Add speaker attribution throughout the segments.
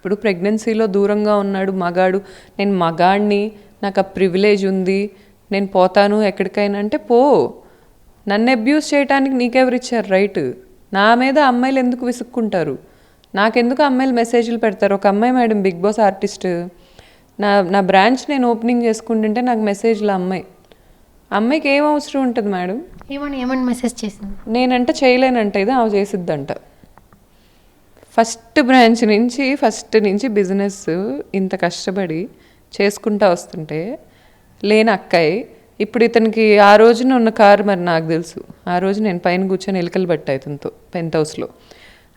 Speaker 1: ఇప్పుడు ప్రెగ్నెన్సీలో దూరంగా ఉన్నాడు మగాడు. నేను మగాడిని నాకు ఆ ప్రివిలేజ్ ఉంది నేను పోతాను ఎక్కడికైనా అంటే పో. నన్ను అబ్యూస్ చేయడానికి నీకెవరు ఇచ్చారు రైట్. నా మీద అమ్మాయిలు ఎందుకు విసుక్కుంటారు? నాకెందుకు అమ్మాయిలు మెసేజ్లు పెడతారు? ఒక అమ్మాయి మేడం బిగ్ బాస్ ఆర్టిస్ట్. నా నా బ్రాంచ్ నేను ఓపెనింగ్ చేసుకుంటుంటే నాకు మెసేజ్లు అమ్మాయి. అమ్మాయికి ఏం అవసరం ఉంటుంది మేడం?
Speaker 2: ఏమని ఏమని మెసేజ్ చేసింది?
Speaker 1: నేనంట చేయలేనంట ఇది ఆమె చేసిద్దంట. ఫస్ట్ బ్రాంచ్ నుంచి ఫస్ట్ నుంచి బిజినెస్ ఇంత కష్టపడి చేసుకుంటా వస్తుంటే లేని అక్కాయి ఇప్పుడు ఇతనికి ఆ రోజున ఉన్న కారు మరి నాకు తెలుసు. ఆ రోజు నేను పైన కూర్చొని ఎలుకలు పట్టా ఇతనితో పెంత్ హౌస్లో.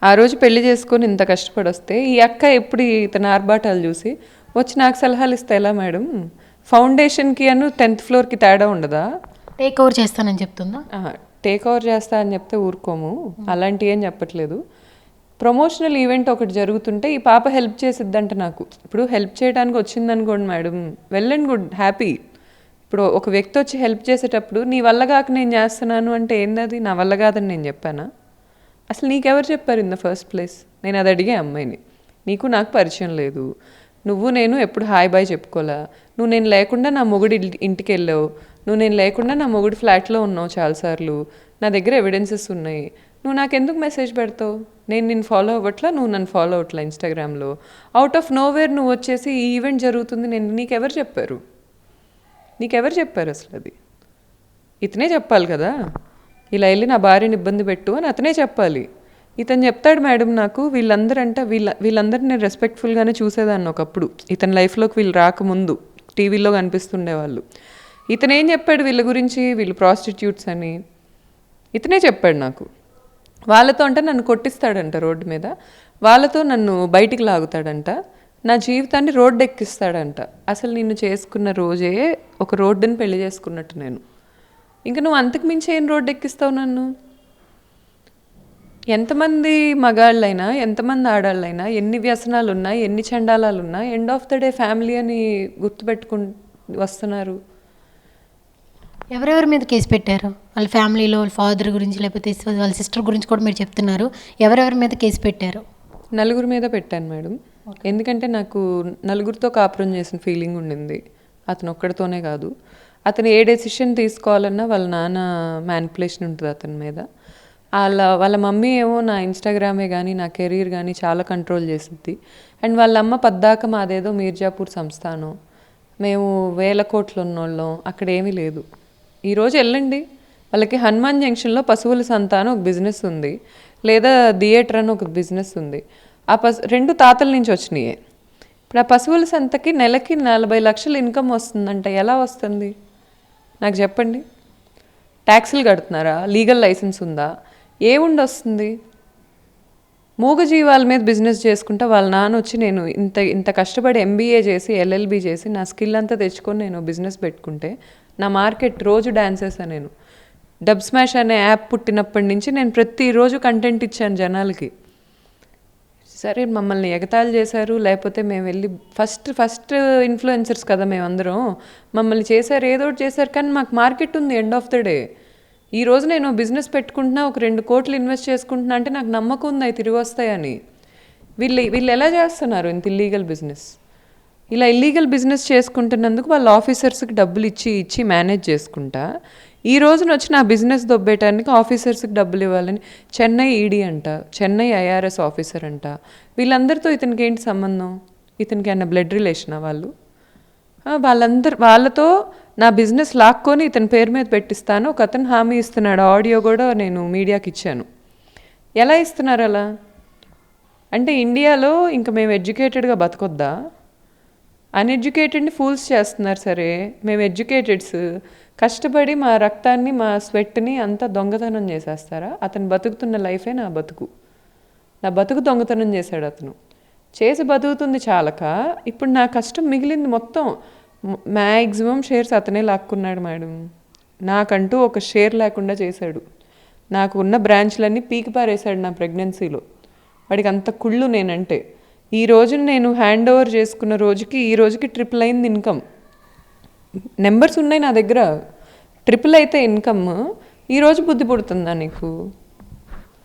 Speaker 1: ఆ రోజు పెళ్ళి చేసుకొని ఇంత కష్టపడి వస్తే ఈ అక్క ఎప్పుడు ఇతని ఆర్భాటాలు చూసి వచ్చి నాకు సలహాలు ఇస్తే ఎలా మేడం? ఫౌండేషన్కి అను టెన్త్ ఫ్లోర్కి తేడా ఉండదా?
Speaker 2: టేక్ ఓవర్ చేస్తానని చెప్తుందా?
Speaker 1: టేక్ ఓవర్ చేస్తా అని చెప్తే ఊరుకోము. అలాంటి ఏం చెప్పట్లేదు. ప్రమోషనల్ ఈవెంట్ ఒకటి జరుగుతుంటే ఈ పాప హెల్ప్ చేసిద్దంట నాకు. ఇప్పుడు హెల్ప్ చేయడానికి వచ్చిందనుకోండి madam well and good happy. ఇప్పుడు ఒక వ్యక్తి వచ్చి హెల్ప్ చేసేటప్పుడు నీ వల్ల కాక నేను చేస్తున్నాను అంటే ఏందది? నా వల్ల కాదని నేను చెప్పానా? అసలు నీకెవరు చెప్పారు ఇన్ ద ఫస్ట్ ప్లేస్? నేను అది అడిగే అమ్మాయిని. నీకు నాకు పరిచయం లేదు. నువ్వు నేను ఎప్పుడు హాయ్ బాయ్ చెప్పుకోలే? నువ్వు నేను లేకుండా నా మొగుడు ఇంటికి వెళ్ళావు. నువ్వు నేను లేకుండా నా మొగుడు ఫ్లాట్లో ఉన్నావు చాలాసార్లు. నా దగ్గర ఎవిడెన్సెస్ ఉన్నాయి. నువ్వు నాకెందుకు మెసేజ్ పెడతావు? నేను నిన్ను ఫాలో అవ్వట్లా? నువ్వు నన్ను ఫాలో అవ్వట్లా ఇన్స్టాగ్రామ్లో అవుట్ ఆఫ్ నోవేర్ నువ్వు వచ్చేసి ఈ ఈవెంట్ జరుగుతుంది నేను నీకెవరు చెప్పారు? నీకెవరు చెప్పారు అసలు అది? ఇతనే చెప్పాలి కదా? ఇలా వెళ్ళి నా భార్యని ఇబ్బంది పెట్టు అని అతనే చెప్పాలి. ఇతను చెప్తాడు మేడం నాకు వీళ్ళందరంట వీళ్ళ వీళ్ళందరిని నేను రెస్పెక్ట్ఫుల్గానే చూసేదాన్ని ఒకప్పుడు. ఇతని లైఫ్లోకి వీళ్ళు రాకముందు టీవీలో కనిపిస్తుండే వాళ్ళు ఇతను ఏం చెప్పాడు వీళ్ళ గురించి? వీళ్ళు ప్రాస్టిట్యూట్స్ అని. ఇతనే చెప్పాడు నాకు. వాళ్ళతో అంటే నన్ను కొట్టిస్తాడంట రోడ్డు మీద. వాళ్ళతో నన్ను బయటికి లాగుతాడంట. నా జీవితాన్ని రోడ్డు ఎక్కిస్తాడంట. అసలు నిన్ను చేసుకున్న రోజే ఒక రోడ్డుని పెళ్ళి చేసుకున్నట్టు నేను. ఇంకా నువ్వు అంతకు మించి ఏం రోడ్డు ఎక్కిస్తావు నన్ను? ఎంతమంది మగాళ్ళైనా ఎంతమంది ఆడాళ్ళైనా ఎన్ని వ్యసనాలు ఉన్నా ఎన్ని చండాలాలు ఉన్నా end of the day family అని గుర్తుపెట్టుకు వస్తున్నారు.
Speaker 2: ఎవరెవరి మీద కేసు పెట్టారు? వాళ్ళ ఫ్యామిలీలో వాళ్ళ ఫాదర్ గురించి లేకపోతే వాళ్ళ సిస్టర్ గురించి కూడా మీరు చెప్తున్నారు. ఎవరెవరి మీద కేసు పెట్టారు?
Speaker 1: నలుగురు మీద పెట్టాను మేడం. ఎందుకంటే నాకు నలుగురితో కాపురం చేసిన ఫీలింగ్ ఉండింది. అతను ఒక్కడితోనే కాదు. అతను ఏ డెసిషన్ తీసుకోవాలన్నా వాళ్ళ నాన్న మ్యానిపులేషన్ ఉంటుంది అతని మీద. వాళ్ళ వాళ్ళ మమ్మీ ఏమో నా ఇన్స్టాగ్రామే కానీ నా కెరీర్ కానీ చాలా కంట్రోల్ చేసిద్ది. అండ్ వాళ్ళ అమ్మ పద్దాక మాదేదో మీర్జాపూర్ సంస్థానం. మేము వేల కోట్లు ఉన్నోళ్ళం. అక్కడ ఏమీ లేదు. ఈరోజు వెళ్ళండి. వాళ్ళకి హనుమాన్ జంక్షన్లో పశువుల సంతానం ఒక బిజినెస్ ఉంది. లేదా థియేటర్ అని ఒక బిజినెస్ ఉంది. ఆ పశు రెండు తాతల నుంచి వచ్చినాయి. ఇప్పుడు ఆ పశువుల సంతకి నెలకి నలభై లక్షలు ఇన్కమ్ వస్తుందంట. ఎలా వస్తుంది? నాకు చెప్పండి. ట్యాక్సులు కడుతున్నారా? లీగల్ లైసెన్స్ ఉందా? ఏముండి వస్తుంది? మూగజీవాల మీద బిజినెస్ చేసుకుంటే వాళ్ళ నాన్న వచ్చి నేను ఇంత ఇంత కష్టపడి ఎంబీఏ చేసి ఎల్ఎల్బి చేసి నా స్కిల్ అంతా తెచ్చుకొని నేను బిజినెస్ పెట్టుకుంటే నా మార్కెట్ రోజు డాన్సెస్ నేను. డబ్ స్మాష్ అనే యాప్ పుట్టినప్పటి నుంచి నేను ప్రతిరోజు కంటెంట్ ఇచ్చాను జనాలకి. సరే మమ్మల్ని ఎగతాళి చేశారు లేకపోతే మేము వెళ్ళి ఫస్ట్ ఫస్ట్ ఇన్ఫ్లుయెన్సర్స్ కదా మేమందరం. మమ్మల్ని చేశారు ఏదో ఒకటి చేశారు కానీ మాకు మార్కెట్ ఉంది ఎండ్ ఆఫ్ ద డే ఈ రోజు నేను బిజినెస్ పెట్టుకుంటున్నా ఒక రెండు కోట్లు ఇన్వెస్ట్ చేసుకుంటున్నా అంటే నాకు నమ్మకం ఉంది అవి తిరిగి వస్తాయని. వీళ్ళు వీళ్ళు ఎలా చేస్తున్నారు ఇంత ఇల్లీగల్ బిజినెస్ ఇలా ఇల్లీగల్ బిజినెస్ చేసుకుంటున్నందుకు వాళ్ళ ఆఫీసర్స్కి డబ్బులు ఇచ్చి ఇచ్చి మేనేజ్ చేసుకుంటా. ఈ రోజున వచ్చి నా బిజినెస్ దొబ్బేయటానికి ఆఫీసర్స్కి డబ్బులు ఇవ్వాలని చెన్నై ఈడీ అంట చెన్నై ఐఆర్ఎస్ ఆఫీసర్ అంట. వీళ్ళందరితో ఇతనికి ఏంటి సంబంధం? ఇతనికి అన్న బ్లడ్ రిలేషనా వాళ్ళు? వాళ్ళందరు వాళ్ళతో నా బిజినెస్ లాక్కొని ఇతని పేరు మీద పెట్టిస్తాను. ఒక అతను హామీ ఇస్తున్నాడు. ఆడియో కూడా నేను మీడియాకి ఇచ్చాను. ఎలా ఇస్తున్నారు అలా? అంటే ఇండియాలో ఇంకా మేము ఎడ్యుకేటెడ్గా బతకొద్దా? అన్ఎడ్యుకేటెడ్ని ఫూల్స్ చేస్తున్నారు సరే. మేము ఎడ్యుకేటెడ్స్ కష్టపడి మా రక్తాన్ని మా స్వెట్ని అంతా దొంగతనం చేసేస్తారా? అతను బతుకుతున్న లైఫే నా బతుకు. నా బతుకు దొంగతనం చేశాడు అతను. చేసి బతుకుతుంది చాలక. ఇప్పుడు నా కష్టం మిగిలింది మొత్తం. మ్యాక్సిమం షేర్స్ అతనే లాక్కున్నాడు మేడం. నాకంటూ ఒక షేర్ లేకుండా చేశాడు. నాకు ఉన్న బ్రాంచ్లన్నీ పీకి పారేశాడు నా ప్రెగ్నెన్సీలో. వాడికి అంత కుళ్ళు నేనంటే. ఈ రోజు నేను హ్యాండ్ ఓవర్ చేసుకున్న రోజుకి ఈ రోజుకి ట్రిపుల్ అయింది ఇన్కమ్ నెంబర్స్ ఉన్నాయి నా దగ్గర. ట్రిపుల్ అయితే ఇన్కమ్ ఈరోజు బుద్ధి పుడుతుందా నీకు?